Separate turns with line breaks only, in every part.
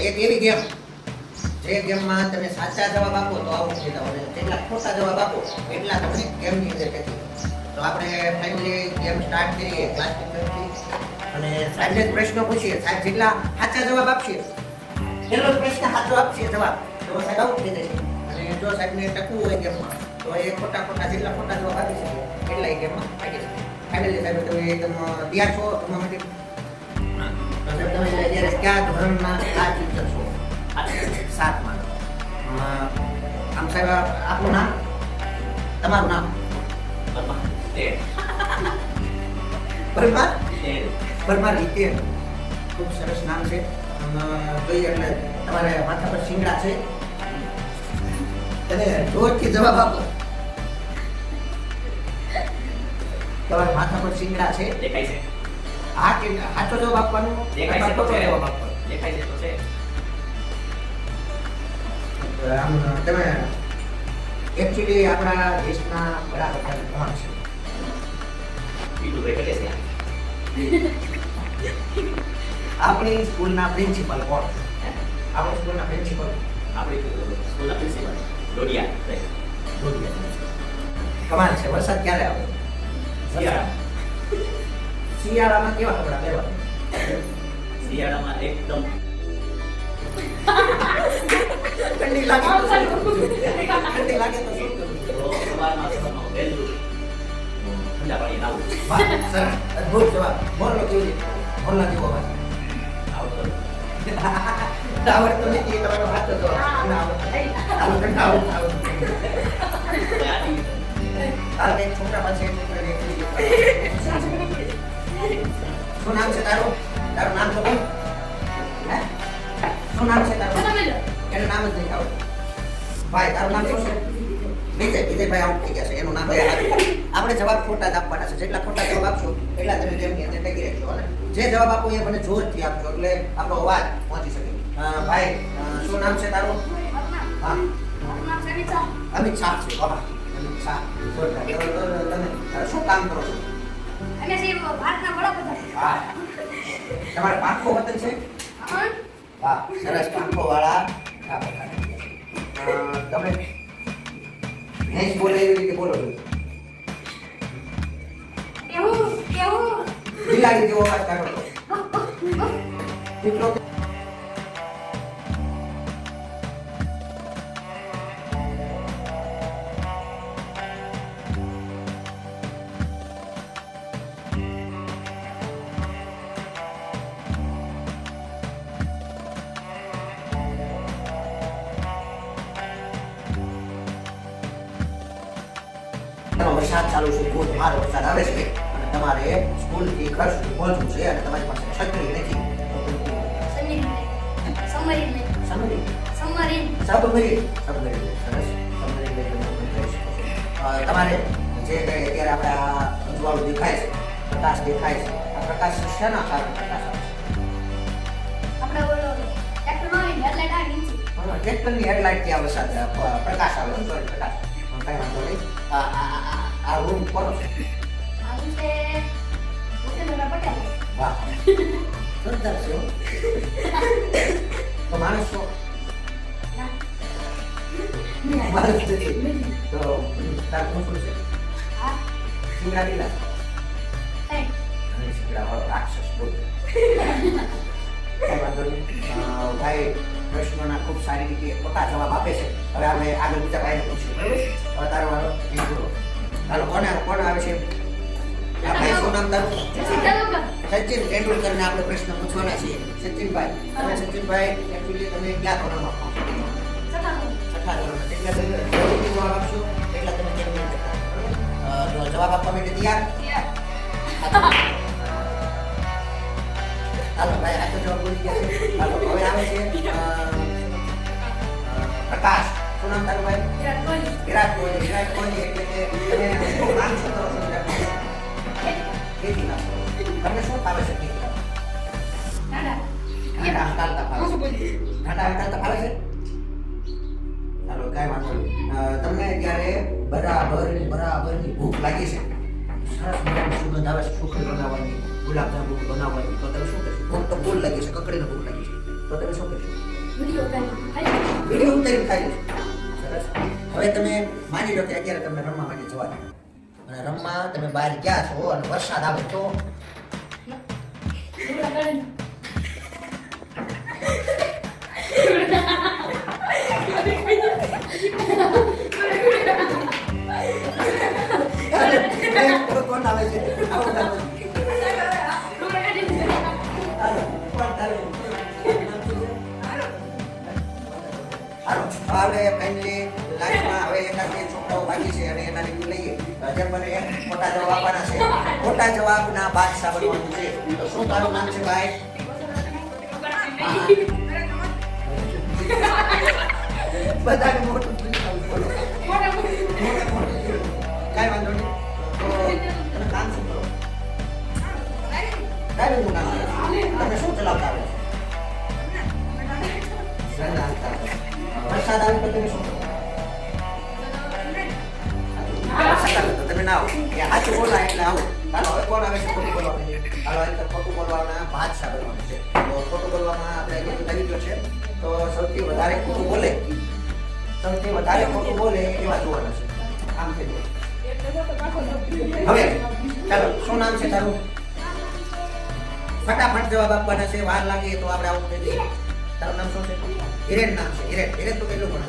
એક એવી ગેમમાં તમે સાચા ખોટા જવાબ આપો, એટલા અંદર ટકી તો આપણે ફાઇનલી ગેમ સ્ટાર્ટ કરીએ ક્લાસ ટીચરથી અને સાહેબને પ્રશ્નો પૂછીએ. સાહેબ, જેટલા સાચા જવાબ આપશે જેટલો પ્રશ્ન સાચો આપશે જવાબ. તો સાહેબ, આવું થઈ જશે. અને જો સાહેબને ટકવું હોય ગેમમાં તો એ ખોટા ખોટા જેટલા ખોટા જવાબ આપી શકે એટલા એક એમાં ટકી શકે ફાઇનલી સાહેબ તમે તમે તૈયાર છો તમારા માટે? સાહેબ તમે અત્યારે કયા ધોરણમાં આ ટીચર છો? સાતમાં. આમ સાહેબ આપનું નામ? તમારું નામ? પરમાર પરમાર? હિતેન ખૂબ સરસ નામ છે. જોઈએ એટલે તમારે માથા પર શિંગડા છે. અને જોરથી જવાબ આપો. તમારા માથા પર શિંગડા છે?
દેખાય છે.
હા કે સાચો જવાબ આપવાનો?
દેખાય છે તો
ખોટો જવાબ આપવાનો.
દેખાય છે તો છે.
તમે એકચ્યુઅલી આપણા દેશના વડાપ્રધાન કોણ છે?
બીજું કઈ કહે છે
આપણી સ્કૂલના પ્રિન્સિપલ કોણ? છે આપણી સ્કૂલના પ્રિન્સિપલ?
આપણી સ્કૂલના પ્રિન્સિપલ. ડોડિયા.
કમાલ છે. વરસાદ ક્યારે આવે?
શિયાળા
શિયાળામાં કેવા કપડા પહેરવા?
શિયાળામાં એકદમ.
ઠંડી લાગે તો શું કરવું? ઠંડી લાગે તો શું કરું?
સવારમાં સવારમાં વહેલું. ઠંડા પાણી નાવું
વાહ, સરસ. જવાબ. મોરલો કેવી રીતે મોરલા જેવો અવાજ
આવતો
આવડતો નથી તમારો સાચો જવાબ. આવડતો. છોકરા પાસે શું નામ છે તારું? તારું નામ તો બોલ હે? શું નામ છે તારું? એનું નામ જ નહીં આવડતું ભાઈ તારું નામ શું છે? વિજય વિજયભાઈ આઉટ થઈ ગયા છે એનું નામ આપણે જવાબ ખોટા જ આપવાના છે. જેટલા ખોટા જવાબ આપશો એટલા તમે ગેમની અંદર ટકી રહેશો જે જવાબ આપો એ મને જોરથી આપજો એટલે આપણો અવાજ પહોંચી શકે. ભાઈ શું નામ છે તારું? હા. અમિત. શાહ છે. અમિત શાહ જોરદાર. તો, તો, તમે અ, શું કામ કરો છો હા તમારે પાંખો વતન છે? વાહ સરસ પાંખો વાળા તમે ભેંસ બોલે એવી રીતે બોલો છો? બિલાડી જેવો અવાજ કાઢો છો? વરસાદ ચાલુ છે. ધોધમાર વરસાદ આવે છે. અને તમારે સ્કૂલથી ઘર સુધી પહોંચવું છે અને તમારી પાસે છત્રી નથી. તમારે જે કંઈ અત્યારે આપણે આ અજવાળું દેખાય છે પ્રકાશ દેખાય છે આ પ્રકાશ શેના કારણે પ્રકાશ ટ્રેક્ટરની હેડલાઇટથી આ વરસાદ પ્રકાશ આવે છે. પ્રકાશ. કઈ વાંધો નહીં આ આ- આ- આ રૂમ કોનો છે વાહ. જોરદાર છે તો માણસ છો? માણસ નથી. તો તારું શું છે? સિંગડા લીલા. સિંગડા રાક્ષસ બોલ. ભાઈ પ્રશ્નોના ખૂબ સારી રીતે પોતા જવાબ આપે છે. હવે આપણે આગળ બીજા ભાઈને પૂછીએ. બરાબર? હવે તારો વાળો હાલો કોને કોણ આવે છે? ભાઈ શું નામ તારું? સચિન તેંડુલકરને આપણે પ્રશ્ન પૂછવાના છીએ. સચિનભાઈ તમે સચિનભાઈ એકચ્યુઅલી તમે ક્યાં ધોરણમાં છઠ્ઠા તમે જવાબ આપશો? એટલા તમે કેમ જવાબ આપવા માટે તૈયાર? હાલો ભાઈ આ તો જવાબ બોલી ગયા હાલો હવે આવે છે પ્રકાશ. નામ તારું ભાઈ વિરાટ કોહલી વિરાટ કોહલી એટલે તમે નામ શું કરો છો. વિરાટ કોહલી? તમને શું ફાવે છે કામ? ઠાંડા ફાવે છે ઠાંડા હટાડતા ફાવે છે ચાલો કાંઈ વાંધો નહીં તમને જ્યારે બરાબર બરાબરની ભૂખ લાગી છે. સરસ મજાની સુગંધ આવે છે સુખડી બનાવવાની ગુલાબજાંબુ બનાવવાની તો તમે શું કરશો? ભૂખ તો ફૂલ લાગી છે. કકડીને ભૂખ લાગી છે તો તમે શું કરશો?
વીડિયો ઉતારી
ઉતારીને ખાઈ હવે તમે માની લો કે અત્યારે તમને રમવા માટે જવા દે અને રમવા તમે બહાર ગયા છો અને વરસાદ આવે તો કોણ આવે છે હાલો, હવે life-માં બે છોકરાઓ છે અને એના. જેમ બને એમ ખોટા જવાબ આપવાના છે. જવાબના બાદશાહ બનવાનું છે. તો શું તારું નામ છે ભાઈ? બધાને મોટું. કાંઈ વાંધો નહીં. તો કામ શું કરો? ડ્રાઇવિંગનું કામ તમે શું ચલાવતા આવે છે? વરસાદ આવે તો શું? તમે ના આવો. સાચું બોલાય એટલે આવો. ચાલો, હવે કોણ આવે છે ખોટું બોલવાનું? ચાલો તો ખોટું બોલવાના પાંચ સાબરવાનું છે. તો ખોટું બોલવામાં આપણે કીધું ગયું છે. તો સૌથી વધારે ખોટું બોલે સૌથી વધારે ખોટું બોલે એવા જોવાના છે. આમ હવે, ચાલો, શું નામ છે તારું ફટાફટ જવાબ આપવાના છે વાર લાગે તો આપણે આવું કહી દઈએ તારું નામ શું છે હિરેન નામ છે હિરેન હિરેન તો કેટલું ભણે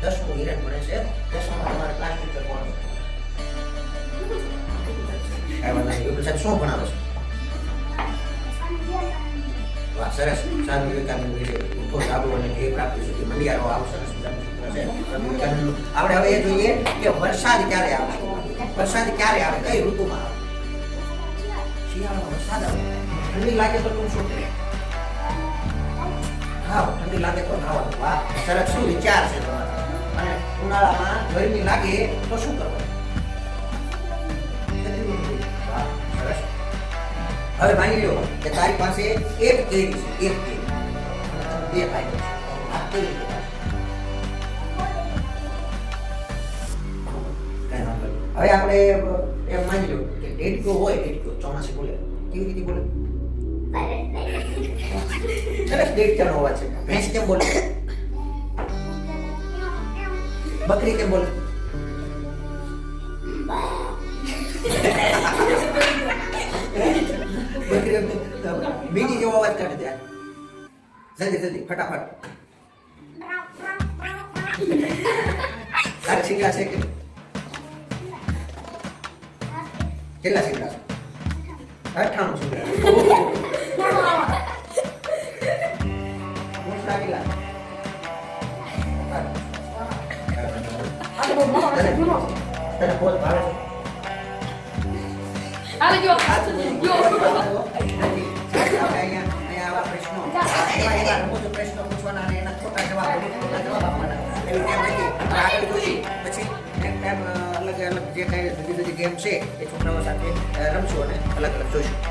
છે દસમું હિરેન ભણે છે દસમું તમારે ક્લાસ ટીચર કોણ છે સાહેબ શું ભણાવે વાહ, સરસ. સ્વામી વિવેકાનંદ વિશે ઉઠો સાબુ અને ધ્યેય પ્રાપ્તિ સરસ. આપણે હવે એ જોઈએ કે વરસાદ ક્યારે આવે? વરસાદ ક્યારે આવે? કઈ ઋતુમાં આવે? શિયાળામાં વરસાદ આવે? ઠંડી લાગે તો તું શું કરે? ખાવ ઠંડી લાગે તો ખાવાનું. વાહ, સરસ. શું વિચાર છે તમારો? અને ઉનાળામાં ગરમી લાગે તો શું કરવાનું? હવે માની લો કે તારી પાસે એક કેરી છે, એક કેરી બે ફાયદો છે. હવે આપણે એમ માની લો કે ડેડકો હોય ડેડકો ચોમાસી બોલે. કેવી રીતે બોલે? સરસ ડેડકાનો અવાજ છે. ભેંસ કેમ બોલે? બકરી કેમ બોલે? બીજી જેવો અવાજ કાઢે ત્યાં જલ્દી જલ્દી ફટાફટ શીખડા છે કેટલા શીંગડા છે અઠાણું શીંગડા ભાવે છે
હાલે જો જો
પ્રશ્નો પૂછવાના એના ખોટા પછી એમ અલગ અલગ જે કાંઈ જુદી જુદી ગેમ છે એ છોકરાઓ સાથે રમશું અને અલગ અલગ જોઈશું